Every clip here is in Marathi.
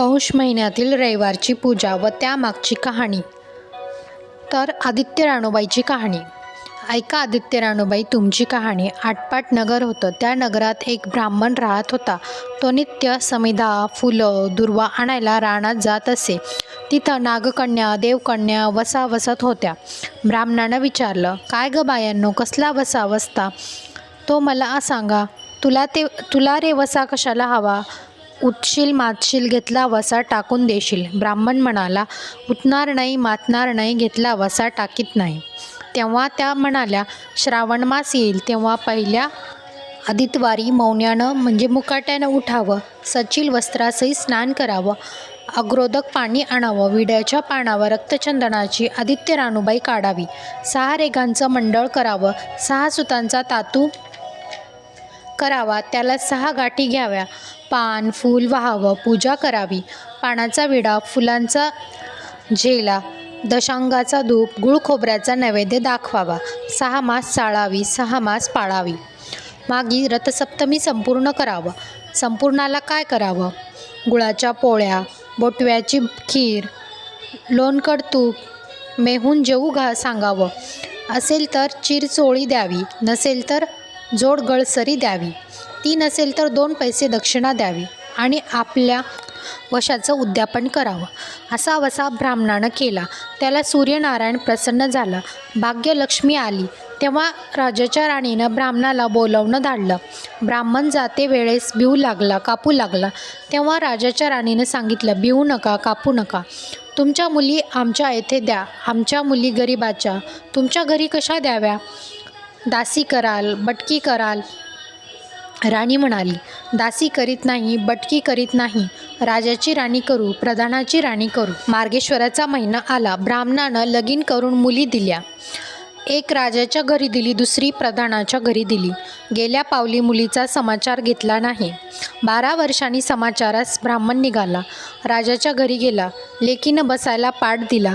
पौष महिन्यातील रविवारची पूजा व त्यामागची कहाणी. तर आदित्य राणूबाईची कहाणी. ऐका आदित्य राणूबाई तुमची कहाणी. आटपाट नगर होतं. त्या नगरात एक ब्राह्मण राहत होता. तो नित्य समिधा फुलं दुर्वा आणायला रानात जात असे. तिथं नागकन्या देवकन्या वसा वसत होत्या. ब्राह्मणानं विचारलं काय ग बायांनो कसला वसा वसता तो मला सांगा तुला ते तुला रे वसा कशाला हवा? उठशील मातशील घेतला वसा टाकून देशील. ब्राह्मण म्हणाला उठणार नाही मातणार नाही घेतला वसा टाकीत नाही. तेव्हा त्या म्हणाल्या श्रावण मास येईल. तेव्हा पहिल्या आदितवारी मौन्यानं म्हणजे मुकाट्यानं उठावं सचिल वस्त्रासही स्नान करावं अग्रोदक पाणी आणावं विड्याच्या पानावर रक्तचंदनाची आदित्य राणूबाई काढावी सहा रेघांचं मंडळ करावं सहा सुतांचा तातू करावा त्याला सहा गाठी घ्याव्या पान फूल व्हावं पूजा करावी. पानाचा विडा फुलांचा झेला दशांगाचा धूप गुळ खोबऱ्याचा नैवेद्य दाखवावा. सहा मास चाळावी सहा मास पाळावी. मागी रथसप्तमी संपूर्ण करावं. संपूर्णाला काय करावं? गुळाच्या पोळ्या बोटव्याची खीर लोणकड तूप मेहून जेवू घा सांगावं. असेल तर चिरचोळी द्यावी. नसेल तर जोड गळसरी द्यावी. ती नसेल तर दोन पैसे दक्षिणा द्यावी आणि आपल्या वशाचं उद्यापन करावं. असा वसा ब्राह्मणानं केला. त्याला सूर्यनारायण प्रसन्न झालं. भाग्यलक्ष्मी आली. तेव्हा राजाच्या राणीनं ब्राह्मणाला बोलवणं धाडलं. ब्राह्मण जाते वेळेस भिवू लागला कापू लागला. तेव्हा राजाच्या राणीनं सांगितलं भिवू नका कापू नका. तुमच्या मुली आमच्या येथे द्या. आमच्या मुली गरिबाच्या. तुमच्या घरी कशा द्याव्या? दासी कराल बटकी कराल. राणी म्हणाली दासी करीत नाही बटकी करीत नाही. राजाची राणी करू प्रधानाची राणी करू. मार्गेश्वराचा महिना आला. ब्राह्मणानं लगीन करून मुली दिल्या. एक राजाच्या घरी दिली दुसरी प्रधानाच्या घरी दिली. गेल्या पावली मुलीचा समाचार घेतला नाही. बारा वर्षांनी समाचारास ब्राह्मण निघाला. राजाच्या घरी गेला. लेकीनं बसायला पाठ दिला.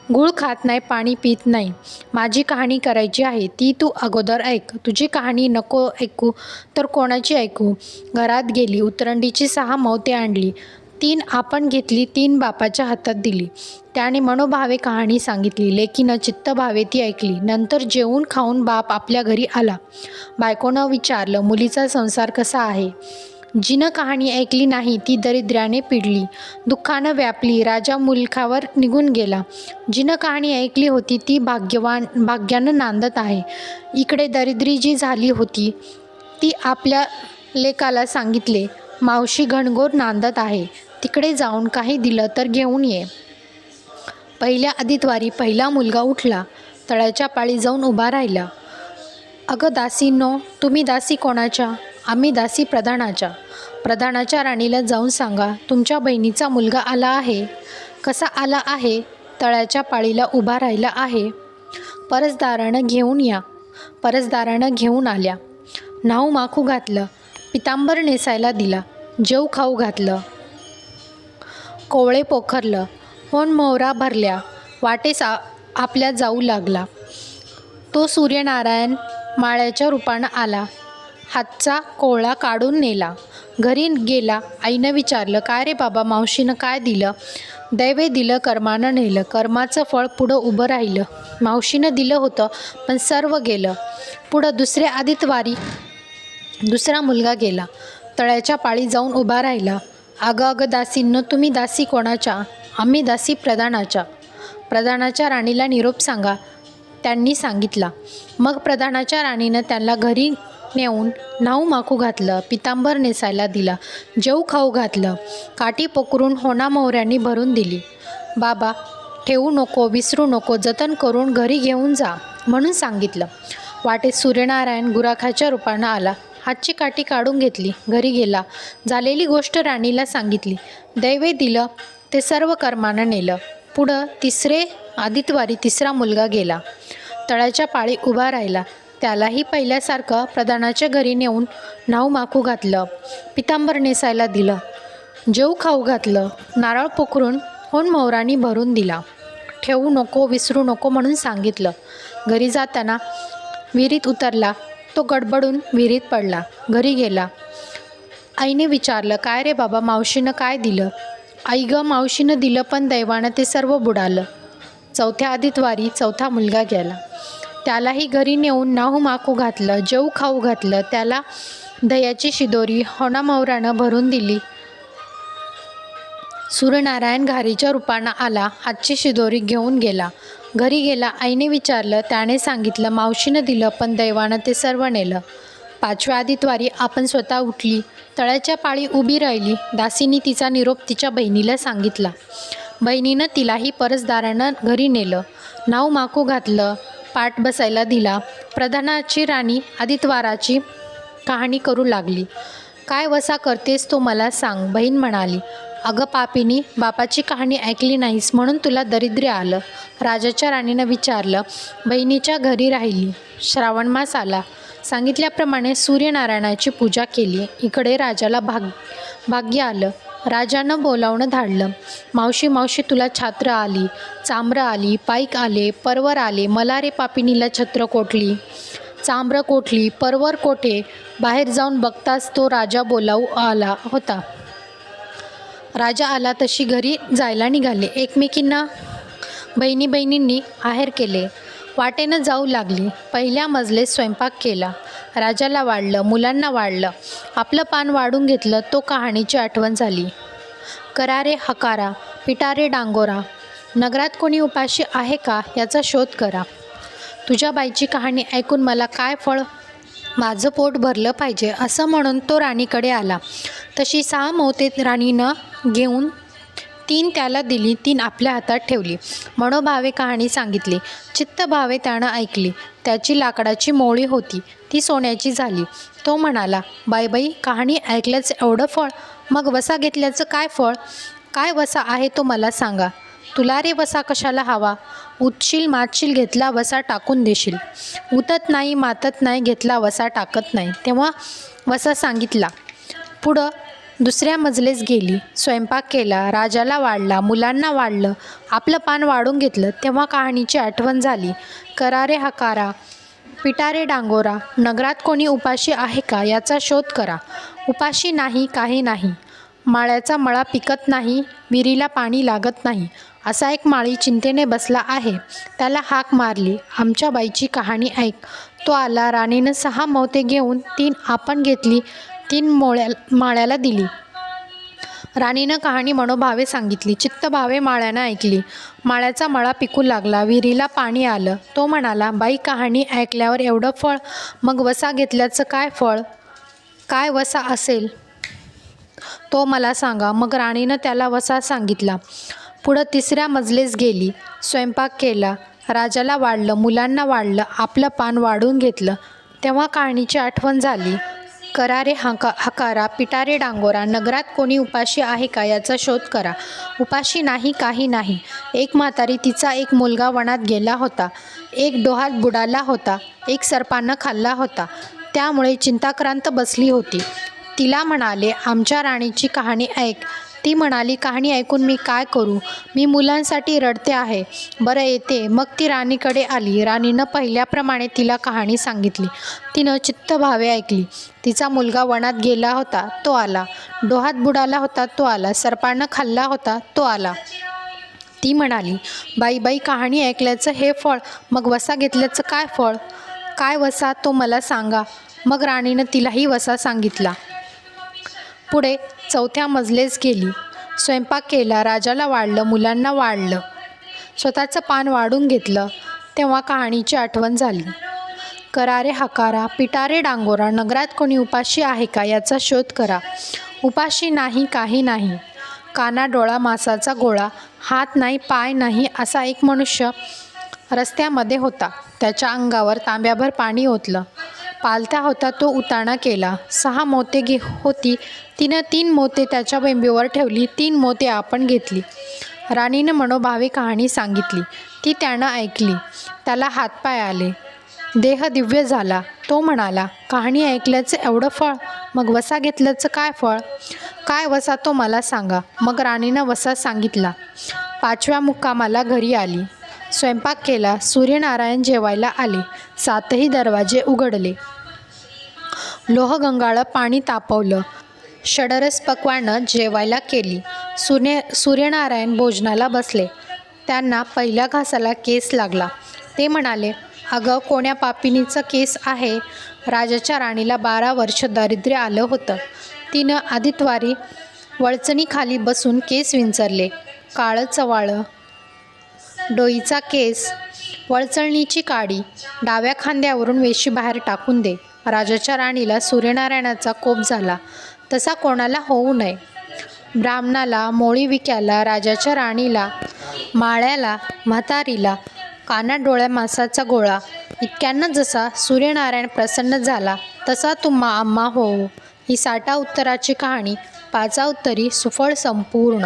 गुळ खात नाही पाणी पित नाही. माझी कहाणी करायची आहे ती तू अगोदर ऐक. तुझी कहाणी नको ऐकू तर कोणाची ऐकू? घरात गेली उतरंडीची सहा मौते आणली. तीन आपण घेतली तीन बापाच्या हातात दिली. त्याने मनोभावे कहाणी सांगितली लेकीनं चित्तभावे ती ऐकली. नंतर जेवून खाऊन बाप आपल्या घरी आला. बायकोनं विचारलं मुलीचा संसार कसा आहे? जिनं कहाणी ऐकली नाही ती दरिद्र्याने पिडली. दुःखानं व्यापली राजा मुलखावर निघून गेला. जिनं कहाणी ऐकली होती ती भाग्यवान भाग्यानं नांदत आहे. इकडे दरिद्री जी झाली होती ती आपल्या लेकाला सांगितले मावशी घणघोर नांदत आहे. तिकडे जाऊन काही दिलं तर घेऊन ये. पहिल्या आदितवारी पहिला मुलगा उठला तळ्याच्या पाळी जाऊन उभा राहिला. अगं दासींनो तुम्ही दासी कोणाच्या? आम्ही दासी प्रधानाच्या. प्रधानाच्या राणीला जाऊन सांगा तुमच्या बहिणीचा मुलगा आला आहे. कसा आला आहे? तळ्याच्या पाळीला उभा राहिला आहे. परसदारानं घेऊन या. परसदारानं घेऊन आल्या. नाव माखू घातलं. पितांबर नेसायला दिला. जेव खाऊ घातलं. कोवळे पोखरलं. होन मोहरा भरल्या. वाटेस आ आपल्या जाऊ लागला. तो सूर्यनारायण माळ्याच्या रूपानं आला. हातचा कोवळा काढून नेला. घरी गेला. आईनं विचारलं काय रे बाबा मावशीनं काय दिलं? दैवे दिलं कर्मानं नेलं. कर्माचं फळ पुढं उभं राहिलं. मावशीनं दिलं होतं पण सर्व गेलं. पुढं दुसऱ्या आदितवारी दुसरा मुलगा गेला. तळ्याच्या पाळी जाऊन उभा राहिला. अगं अगं दासींनो तुम्ही दासी कोणाच्या? आम्ही दासी प्रधानाच्या. प्रधानाच्या राणीला निरोप सांगा त्यांनी सांगितला. मग प्रधानाच्या राणीनं त्यांना घरी नेऊन नाऊ माखू घातलं पितांबर नेसायला दिला जेऊ खाऊ घातलं काठी पोकरून होणा मोहऱ्यांनी भरून दिली. बाबा ठेवू नको विसरू नको जतन करून घरी घेऊन जा म्हणून सांगितलं. वाटेत सूर्यनारायण गुराखाच्या रूपानं आला. हातची काठी काढून घेतली घरी गेला. झालेली गोष्ट राणीला सांगितली. दैवे दिलं ते सर्व कर्मानं नेलं. पुढं तिसरे आदितवारी तिसरा मुलगा गेला. तळ्याच्या पाळी उभा राहिला. त्यालाही पहिल्यासारखं प्रधानाच्या घरी नेऊन नाव माखू घातलं. पितांबर नेसायला दिलं. जेऊ खाऊ घातलं. नारळ पोखरून होऊन मोहरानी भरून दिला. ठेवू नको विसरू नको म्हणून सांगितलं. घरी जाताना विहिरीत उतरला. तो गडबडून विहिरीत पडला. घरी गेला. आईने विचारलं काय रे बाबा मावशीनं काय दिलं? आई ग मावशीनं दिलं पण दैवानं ते सर्व बुडालं. चौथ्या आदितवारी चौथा मुलगा गेला. त्यालाही घरी नेऊन नाहू माकू घातलं जेऊ खाऊ घातलं त्याला दह्याची शिदोरी होणामवरानं भरून दिली. सूर्यनारायण घारीच्या रूपानं आला आजची शिदोरी घेऊन गेला. घरी गेला आईने विचारलं त्याने सांगितलं मावशीनं दिलं पण दैवानं ते सर्व नेलं. पाचव्या आदितवारी आपण स्वतः उठली. तळ्याच्या पाळी उभी राहिली. दासीनी तिचा निरोप तिच्या बहिणीला सांगितला. बहिणीनं तिलाही परसदारानं घरी नेलं. नाव माकू घातलं. पाठ बसायला दिला. प्रधानाची राणी आदितवाराची कहाणी करू लागली. काय वसा करतेस तो मला सांग बहीण म्हणाली. अगं पापीनी बापाची कहाणी ऐकली नाहीस म्हणून तुला दरिद्र्य आलं. राजाच्या राणीनं विचारलं. बहिणीच्या घरी राहिली. श्रावण मास आला. सांगितल्याप्रमाणे सूर्यनारायणाची पूजा केली. इकडे राजाला भाग भाग्य आलं. राजानं बोलावणं धाडलं. मावशी मावशी तुला छात्र आली चांब्र आली पाईक आले परवर आले मला रे पापिनीला छत्र कोटली चांब्र कोठली परवर कोठे? बाहेर जाऊन बघताच तो राजा बोलावू आला होता. राजा आला तशी घरी जायला निघाले. एकमेकींना बहिणी बहिणींनी आहेर केले. वाटेनं जाऊ लागली. पहिल्या मजले स्वयंपाक केला. राजाला वाढलं मुलांना वाढलं. आपलं पान वाढून घेतलं तो कहाणीची आठवण झाली. करारे हकारा पिटारे डांगोरा. नगरात कोणी उपाशी आहे का याचा शोध करा. तुझ्या बाईची कहाणी ऐकून मला काय फळ? माझं पोट भरलं पाहिजे असं म्हणून तो राणीकडे आला. तशी सहा मोते राणीनं घेऊन तीन त्याला दिली तीन आपल्या हातात ठेवली. मनोभावे कहाणी सांगितली. चित्तभावे त्यानं ऐकली. त्याची लाकडाची मोळी होती. ती सोन्याची झाली. तो म्हणाला बाई बाई कहाणी ऐकल्याचं एवढं फळ? मग वसा घेतल्याचं काय फळ? काय वसा आहे तो मला सांगा. तुला रे वसा कशाला हवा? उतशील मातशील घेतला वसा टाकून देशील. उतत नाही मातत नाही घेतला वसा टाकत नाही. तेव्हा वसा सांगितला पुढं दुसऱ्या मजलेस गेली. स्वयंपाक केला राजाला वाढला मुलांना वाढलं आपलं पान वाढून घेतलं तेव्हा कहाणीची आठवण झाली. करारे हकारा पिटारे डांगोरा नगरात कोणी उपाशी आहे का याचा शोध करा. उपाशी नाही काही नाही. माळ्याचा मळा पिकत नाही विहिरीला पाणी लागत नाही. असा एक माळी चिंतेने बसला आहे. त्याला हाक मारली. आमच्या बाईची कहाणी ऐक. तो आला राणीनं सहा मौते घेऊन तीन आपण घेतली. तीन मोळ्या माळ्याला दिली. राणीनं कहाणी मनोभावे सांगितली. चित्तभावे माळ्यानं ऐकली. माळ्याचा मळा पिकू लागला. विहिरीला पाणी आलं. तो म्हणाला बाई कहाणी ऐकल्यावर एवढं फळ मग वसा घेतल्याचं काय फळ? काय वसा असेल? तो मला सांगा. मग राणीनं त्याला वसा सांगितला. पुढं तिसऱ्या मजलेस गेली. स्वयंपाक केला. राजाला वाढलं. मुलांना वाढलं. आपलं पान वाढून घेतलं. तेव्हा कहाणीची आठवण झाली. करारे हाका हकारा पिटारे डांगोरा नगरात कोणी उपाशी आहे का याचा शोध करा. उपाशी नाही काही नाही. एक म्हातारी तिचा एक मुलगा वनात गेला होता. एक डोहात बुडाला होता. एक सर्पानं खाल्ला होता. त्यामुळे चिंताक्रांत बसली होती. तिला म्हणाले आमच्या राणीची कहाणी ऐक. ती म्हणाली कहाणी ऐकून मी काय करू? मी मुलांसाठी रडते आहे. बरं येते. मग ती राणीकडे आली. राणीनं पहिल्याप्रमाणे तिला कहाणी सांगितली. तिनं चित्तभावे ऐकली. तिचा मुलगा वनात गेला होता तो आला. डोहात बुडाला होता तो आला. सर्पानं खाल्ला होता तो आला. ती म्हणाली बाई बाई कहाणी ऐकल्याचं हे फळ मग वसा घेतल्याचं काय फळ? काय वसा? तो मला सांगा. मग राणीनं तिलाही वसा सांगितला. पुढे चौथ्या मजलेस गेली. स्वयंपाक केला राजाला वाढलं मुलांना वाढलं. स्वतःचं पान वाढून घेतलं तेव्हा कहाणीची आठवण झाली. करारे हकारा पिटारे डांगोरा नगरात कोणी उपाशी आहे का याचा शोध करा. उपाशी नाही काही नाही. काना डोळा मासाचा गोळा हात नाही पाय नाही असा एक मनुष्य रस्त्यामध्ये होता. त्याच्या अंगावर तांब्याभर पाणी ओतलं. पालथा होता तो उताणा केला. सहा मोते घे होती. तिनं तीन मोते त्याच्या बेंबीवर ठेवली. तीन मोते आपण घेतली. राणीनं मनोभावे कहाणी सांगितली. ती त्यानं ऐकली. त्याला हातपाय आले. देह दिव्य झाला. तो म्हणाला कहाणी ऐकल्याचं एवढं फळ? मग वसा घेतल्याचं काय फळ? काय वसा तो मला सांगा. मग राणीनं वसा सांगितला. पाचव्या मुक्कामाला घरी आली. स्वयंपाक केला सूर्यनारायण जेवायला आले. सातही दरवाजे उघडले. लोहगंगाळं पाणी तापवलं. षडरस पक्वानं जेवायला केली. सूर्य सूर्यनारायण भोजनाला बसले. त्यांना पहिल्या घासाला केस लागला. ते म्हणाले अगं कोण्या पापिनीचं केस आहे? राजाच्या राणीला बारा वर्ष दारिद्र्य आलं होतं. तिनं आदितवारी वळचणीखाली बसून केस विंचरले. काळं चवाळं डोईचा केस वळचणीची काडी डाव्या खांद्यावरून वेशी बाहेर टाकून दे. राजाच्या राणीला सूर्यनारायणाचा कोप झाला. तसा कोणाला होऊ नये. ब्राह्मणाला मोळी विक्याला राजाच्या राणीला माळ्याला म्हातारीला काना डोळ्या मासाचा गोळा. इतक्यांना जसा सूर्यनारायण प्रसन्न झाला तसा तुम्हा आम्हा होऊ. ही साठा उत्तराची कहाणी पाचा उत्तरी सुफळ संपूर्ण.